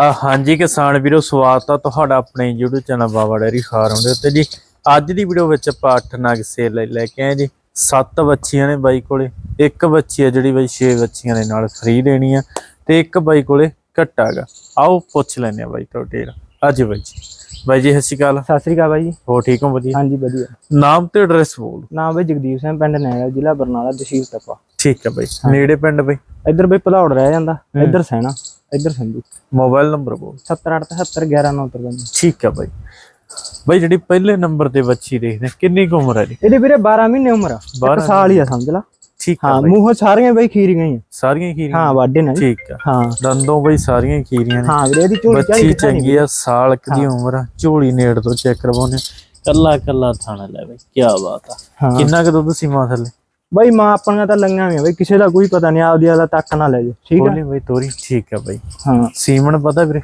ਹਾਂਜੀ ਕਿਸਾਨ ਵੀਰੋ ਸਵਾਗਤ ਆ ਤੁਹਾਡਾ ਆਪਣੇ YouTube channel Baba dairy farm ਦੇ ਉੱਤੇ ਜੀ। ਅੱਜ ਦੀ ਵੀਡੀਓ ਵਿੱਚ ਆਪਾਂ 8 ਨਗ ਸੇਲ ਲੈ ਕੇ ਆਏ ਜੀ। 7 ਬੱਚੀਆਂ ਨੇ ਬਾਈ ਕੋਲੇ ਇੱਕ ਬੱਚੀ ਆ ਜਿਹੜੀ ਬਾਈ 6 ਬੱਚੀਆਂ ਦੇ ਨਾਲ ਫ੍ਰੀ ਦੇਣੀ ਆ ਤੇ ਇੱਕ ਬਾਈ ਕੋਲੇ ਘੱਟਾ ਗਾ। ਆਓ ਪੁੱਛ ਲੈਨੇ ਆ ਬਾਈ ਤੋਂ ਡੇਰ ਅੱਜ ਬਾਈ ਜੀ। ਬਾਈ ਜੀ ਸਤਿ ਸ਼੍ਰੀ ਅਕਾਲ। ਸਤਿ ਸ੍ਰੀ ਅਕਾਲ ਬਾਈ ਜੀ। ਹੋ ਠੀਕ ਹੋ ਵਧੀਆ? ਹਾਂਜੀ ਵਧੀਆ। ਨਾਮ ਤੇ ਐਡਰੈਸ ਬੋਲ ਨਾਮ ਬਈ ਜਗਦੀਪ ਸਿੰਘ ਪਿੰਡ ਨੈਗਲ ਜ਼ਿਲ੍ਹਾ ਬਰਨਾਲਾ ਤਹਿਸੀਲ ਤਪਾ। ਠੀਕ ਆ ਬਾਈ। ਨੇੜੇ ਪਿੰਡ ਬਾਈ? ਇੱਧਰ ਬਈ ਭਲੌੜ ਰਹਿ ਜਾਂਦਾ ਇੱਧਰ ਸੈਣਾ ਇੱਧਰ ਸੰਧੂ ਮੋਬਾਈਲ ਨੰਬਰ ਬੋਲ। 7877 11953 ਠੀਕ ਆ ਬਾਈ। ਬਾਈ ਜਿਹੜੀ ਪਹਿਲੇ ਨੰਬਰ ਤੇ ਬੱਚੀ ਦੇਖਦੇ ਕਿੰਨੀ ਕੁ ਉਮਰ ਹੈ ਜੀ ਇਹਦੇ ਵੀਰੇ 12 ਮਹੀਨੇ ਉਮਰ ਆ। ਬਾਰਾਂ ਇੱਕ ਸਾਲ ਹੀ ਆ ਸਮਝ ਲਾ। ਠੀਕ ਆ ਹਾਂ ਬਾਈ। ਮੂੰਹੋਂ ਸਾਰੀਆਂ ਬਈ ਖੀਰ ਗਈਆਂ ਸਾਰੀਆਂ ਖੀਰੀਆਂ? ਹਾਂ ਵਾਢੇ ਨੇ ਠੀਕ ਆ। ਹਾਂ। ਦੰਦੋਂ ਬਈ ਸਾਰੀਆਂ ਖੀਰੀਆਂ ਨੇ। ਹਾਂ ਵੀਰੇ ਇਹਦੀ ਝੋਲੀ ਬੱਚੀ ਚੰਗੀ ਆ ਸਾਲ ਕੁ ਦੀ ਉਮਰ ਆ। ਝੋਲੀ ਨੇੜ ਤੋਂ ਚੈੱਕ ਕਰਵਾਉਣੇ ਕੱਲਾ ਕੱਲਾ ਥਾਣਾ ਲੈ ਬਈ ਕੀ ਬਾਤ ਆ। ਹਾਂ। ਕਿੰਨਾ ਕੁ ਦੁੱਧ ਸੀਮਾ ਥੱਲੇ? ਬਈ ਮਾਂ ਆਪਣੀਆਂ ਤਾਂ ਲੰਗਾਂ ਵੀ ਬਈ ਕਿਸੇ ਦਾ ਕੋਈ ਪਤਾ ਨਹੀਂ ਆਪਦੀ ਵਾਲਾ ਤੱਕ ਨਾ ਲੈ ਜੇ ਠੀਕ ਆ? ਬੋਲੀ ਬਈ ਤੋਰੀ ਠੀਕ ਆ ਬਈ। ਹਾਂ। ਸੀਮਨ ਪਤਾ ਵੀਰੇ?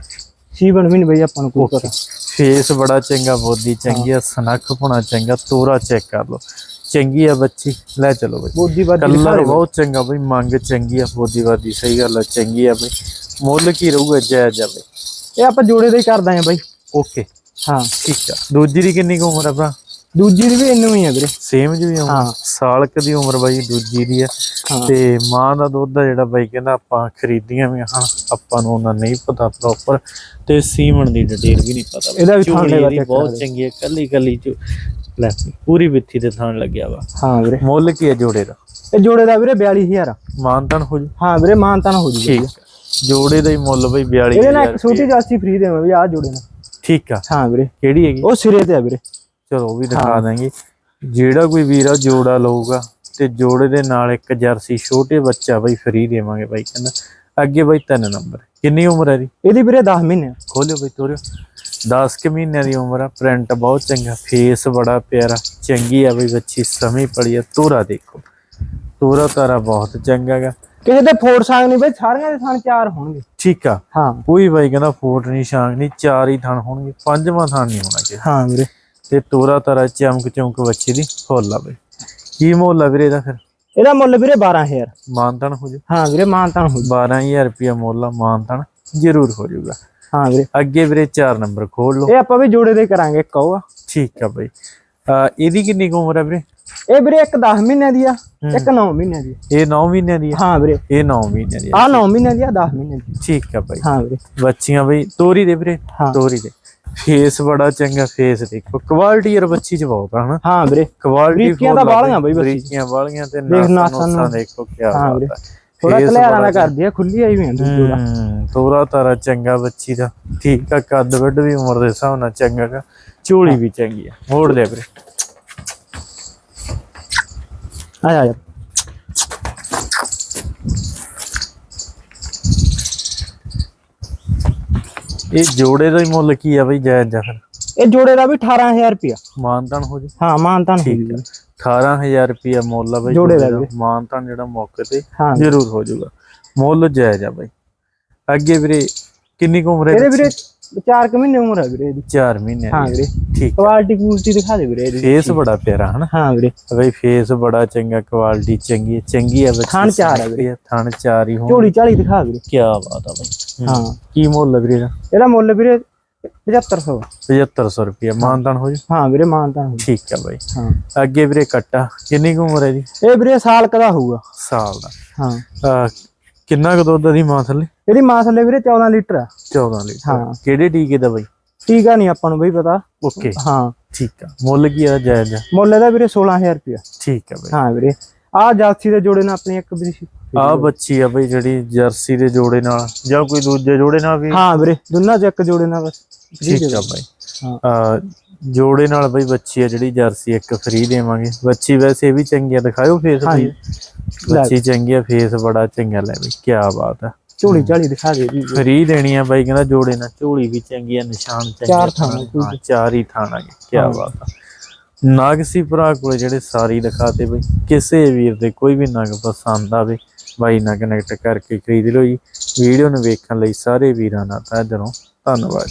ਸੀਵਨ ਵੀ ਨਹੀਂ ਬਈ ਆਪਾਂ ਨੂੰ ਕੋਈ ਪਤਾ। ਫੇਸ ਬੜਾ ਚੰਗਾ ਬੋਦੀ ਚੰਗੀ ਆ ਸਨੱਖ ਪੁਣਾ ਚੰਗਾ ਤੋਰਾ ਚੈੱਕ ਕਰ ਲਓ। ਚੰਗੀ ਆ ਬੱਚੀ ਲੈ ਚਲੋ ਬਈ। ਬੋਦੀ ਬਾਦੀ ਕਲਰ ਬਹੁਤ ਚੰਗਾ ਬਈ ਮੰਗ ਚੰਗੀ ਆ ਬੋਦੀ ਬਾਦੀ ਸਹੀ ਗੱਲ ਆ ਚੰਗੀ ਆ ਬਈ। ਮੁੱਲ ਕੀ ਰਹੂਗਾ ਜਾਇਜ਼ ਆ ਬਈ। ਇਹ ਆਪਾਂ ਜੋੜੇ ਦੇ ਹੀ ਕਰਦਾ ਆ ਬਈ। ਓਕੇ। ਹਾਂ। ਠੀਕ ਆ। ਦੂਜੀ ਦੀ ਕਿੰਨੀ ਕੁ ਉਮਰ ਆ ਭਰਾ? ਦੂਜੀ ਦੀ ਵੀ ਇੰਨੀ ਹੀ ਆ ਵੀਰੇ। ਸੇਮ ਜੀ ਉਮਰ। ਹਾਂ। ਸਾਲ ਕੁ ਦੀ ਉਮਰ ਬਾਈ ਦੂਜੀ ਦੀ ਆ। ਹਾਂ। ਤੇ ਮਾਂ ਦਾ ਦੁੱਧ ਆ ਜਿਹੜਾ ਬਾਈ ਕਹਿੰਦਾ ਆਪਾਂ ਖਰੀਦੀਆਂ ਵੀ ਹਨ ਆਪਾਂ ਨੂੰ ਉਹਨਾਂ ਨਹੀਂ ਪਤਾ ਪ੍ਰੋਪਰ ਤੇ ਸੀਮਣ ਦੀ ਡਿਟੇਲ ਵੀ ਨਹੀਂ ਪਤਾ। ਇਹਦਾ ਵੀ ਥਾਣੇ ਦਾ ਬਹੁਤ ਚੰਗੀ ਹੈ ਕੱਲੀ ਕੱਲੀ ਚ ਲੈ ਪੂਰੀ ਵਿੱਥੀ ਤੇ ਥਾਣ ਲੱਗਿਆ ਵਾ। ਹਾਂ ਵੀਰੇ। ਮੁੱਲ ਕੀ ਹੈ ਜੋੜੇ ਦਾ? ਇਹ ਜੋੜੇ ਦਾ ਵੀਰੇ 42000 ਆ। ਮਾਨਤਨ ਹੋ ਜੂ। ਹਾਂ ਵੀਰੇ ਮਾਨਤਾਨ ਹੋ ਜੂਗਾ ਠੀਕ। ਜੋੜੇ ਦਾ ਹੀ ਮੁੱਲ ਬਈ 42 ਇਹਦੇ ਨਾਲ ਇੱਕ ਛੋਟੀ ਜਾਸੀ ਫ੍ਰੀ ਦੇਵਾਂ ਵੀ ਆ ਜੋੜੇ ਨਾਲ। ਠੀਕ ਆ। ਹਾਂ ਵੀਰੇ। ਕਿਹੜੀ ਹੈਗੀ? ਉਹ ਸਿਰੇ ਤੇ ਆ ਵੀਰੇ। ਚਲੋ ਉਹ ਵੀ ਦਿਖਾ ਦਾਂਗੇ। ਜਿਹੜਾ ਕੋਈ ਵੀਰ ਆ ਜੋੜਾ ਲਊਗਾ ਤੇ ਜੋੜੇ ਦੇ ਨਾਲ ਇੱਕ ਜਰਸੀ ਛੋਟੇ ਬੱਚਾ ਬਈ ਫ੍ਰੀ ਦੇਵਾਂਗੇ ਬਾਈ ਕਹਿੰਦਾ। ਅੱਗੇ ਬਈ ਤਿੰਨ ਨੰਬਰ ਕਿੰਨੀ ਉਮਰ ਹੈ ਦੀ ਇਹਦੀ ਵੀਰੇ 10 ਮਹੀਨੇ। ਖੋਲਿਓ ਬਈ ਤੋਰਿਓ। 10 ਕਿ ਮਹੀਨਿਆਂ ਦੀ ਉਮਰ ਆ ਪ੍ਰਿੰਟ ਬਹੁਤ ਚੰਗਾ ਫੇਸ ਬੜਾ ਪਿਆਰਾ ਚੰਗੀ ਆ ਬਈ ਬੱਚੀ ਸਮੀ ਪੜੀ ਆ ਤੋਰਾ ਦੇਖੋ। ਤੋਰਾ ਤਾਰਾ ਬਹੁਤ ਚੰਗਾ ਗਾ। ਕਿਸੇ ਦੇ ਫੋੜ ਸਾਂਗ ਨਹੀਂ ਬਈ ਸਾਰੀਆਂ ਦੇ ਥਣ ਚਾਰ ਹੋਣਗੇ। ਠੀਕ ਆ। ਹਾਂ। ਕੋਈ ਬਾਈ ਕਹਿੰਦਾ ਫੋਟ ਨਹੀਂ ਸ਼ਾਂਗ ਨਹੀਂ ਚਾਰ ਹੀ ਥਣ ਹੋਣਗੇ ਪੰਜਵਾਂ ਥਣ ਨਹੀਂ ਹੋਣਾ ਚਾਹੀਦਾ ਹਾਂ ਵੀਰੇ। ਤੇ ਤੋਰਾ ਤਾਰਾ ਚਮਕ ਚਮਕ ਬੱਚੀ ਦੀ ਫੁੱਲ ਆ ਬਈ। ਕੀ ਮੁੱਲ ਆ ਵੀਰੇ ਇਹਦਾ ਫਿਰ? ਇਹਦਾ ਮੁੱਲ ਵੀਰੇ 12000 ਮਾਨਤਨ ਹੋ ਜੂ ਹਾਂ ਵੀਰੇ ਮਾਨਤਾਨ ਹੋ ਜੂ 12000 ਰੁਪਇਆ ਮੁੱਲ ਆ ਮਾਨਤਨ ਜ਼ਰੂਰ ਹੋ ਜਾਊਗਾ। ਹਾਂ ਵੀਰੇ। ਅੱਗੇ ਵੀਰੇ 4 ਨੰਬਰ ਖੋਲ ਲਓ। ਇਹ ਆਪਾਂ ਵੀ ਜੋੜੇ ਦੇ ਕਰਾਂਗੇ ਆ। ਠੀਕ ਆ ਬਈ। ਇਹਦੀ ਕਿੰਨੀ ਉਮਰ ਆ ਵੀਰੇ? ਇਹ ਵੀਰੇ ਇੱਕ 10 ਮਹੀਨਿਆਂ ਦੀ ਆ ਇੱਕ 9 ਮਹੀਨਿਆਂ ਦੀ। ਇਹ 9 ਮਹੀਨਿਆਂ ਦੀ ਹਾਂ ਵੀਰੇ। ਇਹ 9 ਮਹੀਨਿਆਂ ਦੀ ਆ। ਆ 9 ਮਹੀਨਿਆਂ ਦੀ ਆ 10 ਮਹੀਨਿਆਂ ਦੀ ਠੀਕ ਆ ਬਈ। ਹਾਂ ਵੀਰੇ। ਬੱਚੀਆਂ ਬਈ ਤੋਰੀ ਦੇ ਵੀਰੇ। ਤੋਰੀ ਦੇ। ਫੇਸ ਬੜਾ ਚੰਗਾ ਫੇਸ ਦੇਖੋ ਕੁਆਲਿਟੀ ਯਾਰ ਬੱਚੀ ਚ ਬਹੁਤ ਆ ਹਨਾ? ਹਾਂ ਵੀਰੇ। ਕੁਆਲਿਟੀ ਬਰੀਕੀਆਂ ਤਾਂ ਵਾਲੀਆਂ ਬਈ ਬੱਚੀ। ਬਰੀਕੀਆਂ ਵਾਲੀਆਂ ਤੇ ਨੂੰ। ਨੋਸਾਂ ਦੇਖੋ ਕੀ ਹਾਂ ਵੀਰੇ। ਥੋੜਾ ਕਲਿਆਰਾਂ ਦਾ ਕਰਦੀ ਆ ਖੁੱਲੀ ਆਈ ਦੂਜੀ ਜੋੜਾ ਹਮ, ਤੋਰਾ ਚੰਗਾ ਬੱਚੀ ਦਾ। ਠੀਕ ਆ ਕੱਦ ਵੱਡ ਵੀ ਉਮਰ ਦੇ ਹਿਸਾਬ ਨਾਲ ਚੰਗਾ ਗਾ। ਝੋਲੀ ਵੀ ਚੰਗੀ ਆ। ਮੋੜ ਦੇ ਵੀਰੇ। ਆ ਜਾ ਯਾਰ ਇਹ ਜੋੜੇ ਦਾ ਹੀ ਮੁੱਲ ਕੀ ਆ ਬਈ ਜਾਇਜ਼ ਜਾ ਫਿਰ? ਇਹ ਜੋੜੇ ਦਾ ਵੀ 18000 ਰੁਪਿਆ ਮਾਨਤਾਨ ਹੋ ਜੀ? ਹਾਂ ਮਾਨਤਾਨ ਹੋ ਆ। 18000 ਰੁਪਿਆ ਮੁੱਲ ਆ ਬਈ ਜੋੜੇ ਦਾ। ਮਾਨਤਾਨ ਜਿਹੜਾ ਮੌਕੇ ਤੇ ਜ਼ਰੂਰ ਹੋ ਜਾਊਗਾ ਮੁੱਲ ਜਾਇਜ਼ ਆ ਬਈ। ਅੱਗੇ ਵੀਰੇ ਕਿੰਨੀ ਕੁ ਉਮਰ ਹੈ ਇਹਦੇ ਵੀਰੇ 4 ਕੁ ਮਹੀਨੇ ਉਮਰ ਹੈ ਵੀਰੇ ਇਹਦੀ। 4 ਮਹੀਨੇ ਹਾਂ ਵੀਰੇ। ਠੀਕ ਕੁਆਲਿਟੀ ਕੁਆਲਿਟੀ ਦਿਖਾ ਦੇ ਵੀਰੇ ਇਹਦੀ। ਫੇਸ ਬੜਾ ਪਿਆਰਾ ਹਨਾ? ਹਾਂ ਵੀਰੇ। ਬਈ ਫੇਸ ਬੜਾ ਚੰਗਾ ਕੁਆਲਿਟੀ ਚੰਗੀ ਹੈ ਚੰਗੀ ਆ ਬੱਚੀ ਥਣ ਚਾਰ ਆ ਵੀਰੇ। ਥਣ ਚਾਰ ਹੀ ਹੋਣ। ਝੋਲੀ ਝਾਲੀ ਦਿਖਾ ਵੀਰੇ। ਕੀ ਬਾਤ ਆ ਬਈ। ਹਾਂ। ਕੀ ਮੁੱਲ ਆ ਵੀਰੇ ਇਹਦਾ? ਇਹਦਾ ਮੁੱਲ ਵੀਰੇ 7500 7500 ਰੁਪਿਆ ਮਾਨਤਾਨ ਹੋ ਜੀ? ਹਾਂ ਵੀਰੇ ਮਾਨਤਾਨ ਹੋ ਠੀਕ ਆ ਬਾਈ। ਹਾਂ। ਅੱਗੇ ਵੀਰੇ ਕੱਟਾ। ਕਿੰਨੀ ਉਮਰ ਹੈ ਜੀ ਇਹ ਵੀਰੇ ਸਾਲ ਕਦਾ ਹੋਊਗਾ। ਸਾਲ ਦਾ। ਹਾਂ। ਕਿੰਨਾ ਕੁ ਦੁੱਧ ਦੀ ਮਾਂ ਥੱਲੇ? ਇਹਦੀ ਮਾਂ ਥੱਲੇ ਵੀਰੇ 14 ਲੀਟਰ ਆ। 14 ਲੀਟਰ। ਹਾਂ। ਕਿਹੜੇ ਟੀਕੇ ਦਾ ਬਾਈ? ਟੀਕਾ ਨਹੀਂ ਆਪਾਂ ਨੂੰ ਬਈ ਪਤਾ। ਓਕੇ। ਹਾਂ। ਠੀਕ ਆ। ਮੁੱਲ ਕੀ ਆ ਜਾਇਜ਼? ਆ? ਮੁੱਲ ਇਹਦਾ ਵੀਰੇ 16000 ਰੁਪਿਆ ਠੀਕ ਆ ਬਾਈ। ਹਾਂ ਵੀਰੇ। ਆ ਜਾਸੀ ਦੇ ਜੋੜੇ ਨਾਲ ਆਪਣੀ ਇੱਕ ਵੀਰੇ ਆ ਬੱਚੀ ਆ ਬਈ ਜਿਹੜੀ ਜਰਸੀ ਦੇ ਜੋੜੇ ਨਾਲ ਜਾਂ ਕੋਈ ਦੂਜੇ ਜੋੜੇ ਨਾਲ ਵੀ? ਹਾਂ ਵੀਰੇ। ਦੋਨਾਂ ਚ ਇੱਕ ਜੋੜੇ ਨਾਲ ਬਸ। ਠੀਕ ਆ ਬਾਈ। ਹਾਂ। ਆ ਜੋੜੇ ਨਾਲ ਬਈ ਬੱਚੀ ਆ ਜਿਹੜੀ ਜਰਸੀ ਇੱਕ ਫ੍ਰੀ ਦੇਵਾਂਗੇ। ਬੱਚੀ ਵੈਸੇ ਵੀ ਚੰਗੀ ਆ ਦਿਖਾਇਓ ਫੇਸ। ਬਈ ਬੱਚੀ ਚੰਗੀ ਆ ਫੇਸ ਬੜਾ ਚੰਗਾ ਲੈ ਬਈ ਕੀ ਬਾਤ ਆ। ਝੋਲੀ ਝਾਲੀ ਦਿਖਾ ਦੇ ਜੀ। ਫ੍ਰੀ ਦੇਣੀ ਆ ਬਾਈ ਕਹਿੰਦਾ ਜੋੜੇ ਨਾਲ। ਝੋਲੀ ਵੀ ਚੰਗੀ ਆ ਨਿਸ਼ਾਨ ਚੰਗੇ ਚਾਰ ਥਾਂ ਹਾਂ ਚਾਰ ਹੀ ਥਾਣਾ ਕੀ ਬਾਤ ਆ। ਨਾਗਸੀ ਭਰਾ ਕੋਲੇ ਜਿਹੜੇ ਸਾਰੀ ਦਿਖਾਤੇ ਬਈ ਕਿਸੇ ਵੀਰ ਦੇ ਕੋਈ ਵੀ ਨਗ ਪਸੰਦ ਆਵੇ ਬਾਈ ਨਾਲ ਕਨੈਕਟ ਕਰਕੇ ਖਰੀਦ ਲਓ ਜੀ। ਵੀਡੀਓ ਨੂੰ ਵੇਖਣ ਲਈ ਸਾਰੇ ਵੀਰਾਂ ਦਾ ਤਹਿ ਦਿਲੋਂ ਧੰਨਵਾਦ